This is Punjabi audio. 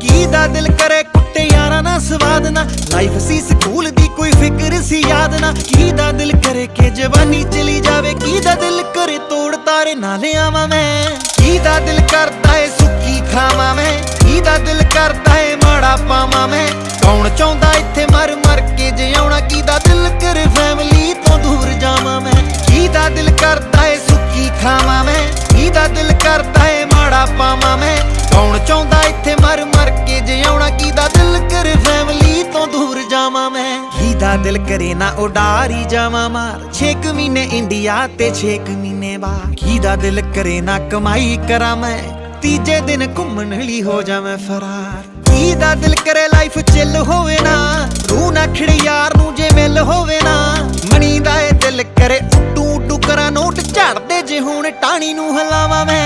ਕੀ ਦਾ ਦਿਲ ਕਰੇ ਕੁੱਟੇ ਯਾਰਾਂ ਨਾ ਸਵਾਦ ਨਾ। ਲਾਈਫ ਸੀ ਸਕੂਲ ਦੀ ਕੋਈ ਫਿਕਰ ਸੀ ਯਾਦ ਨਾ। ਕੀ ਦਾ ਦਿਲ ਕਰੇ ਕਿ ਜਵਾਨੀ ਚਲੀ ਜਾਵੇ। ਕੀ ਦਾ ਦਿਲ ਕਰੇ ਤੋੜ ਤਾਰੇ ਨਾ ਲਿਆਵਾਂ ਮੈਂ। ਕੀ ਦਾ ਦਿਲ ਕਰਦਾ ਏ ਸੁੱਕੀ ਖਾਵਾਂ ਮੈਂ। ਕੀ ਦਾ ਦਿਲ ਕਰਦਾ ਏ ਮਾੜਾ ਪਾਵਾਂ ਮੈਂ। ਕੌਣ ਚਾਹੁੰਦਾ ਇੱਥੇ ਮਰ ਮਰ ਕੇ ਜਿਉਣਾ ਕੀ ਦਾ ਦਿਲ ਕਰੇ ਫੈਮਿਲੀ ਤੋਂ ਦੂਰ ਜਾਵਾਂ ਮੈਂ। ਕੀ ਦਾ ਦਿਲ ਕਰਦਾ ਏ ਸੁੱਕੀ ਖਾਵਾਂ ਮੈਂ। ਦਿਲ ਕਰੇ ਨਾ ਉਡਾਰੀ ਜਾਵਾਂ ਮਾਰ। 6 ਮਹੀਨੇ ਇੰਡੀਆ ਤੇ 6 ਮਹੀਨੇ ਬਾਹਰ। ਕੀ ਦਾ ਦਿਲ ਕਰੇ ਨਾ ਕਮਾਈ ਕਰਾਂ ਮੈਂ। ਤੀਜੇ ਦਿਨ ਘੁੰਮਣ ਲਈ ਹੋ ਜਾਵਾਂ ਫਰਾਰ। ਕੀ ਦਾ ਦਿਲ ਕਰੇ ਲਾਈਫ ਚਿੱਲ ਹੋਵੇ ਨਾ। ਰੂਹ ਨਾ ਖਿੜੇ ਯਾਰ ਨੂੰ ਜੇ ਮਿਲ ਹੋਵੇ ਨਾ। ਮਣੀ ਦਾ ਇਹ ਦਿਲ ਕਰੇ ਉੱਡੂ ਉੱਡੂ ਕਰਾਂ ਨੋਟ ਝੜਦੇ ਜੇ ਹੁਣ ਟਾਣੀ ਨੂੰ ਹਲਾਵਾਂ ਮੈਂ।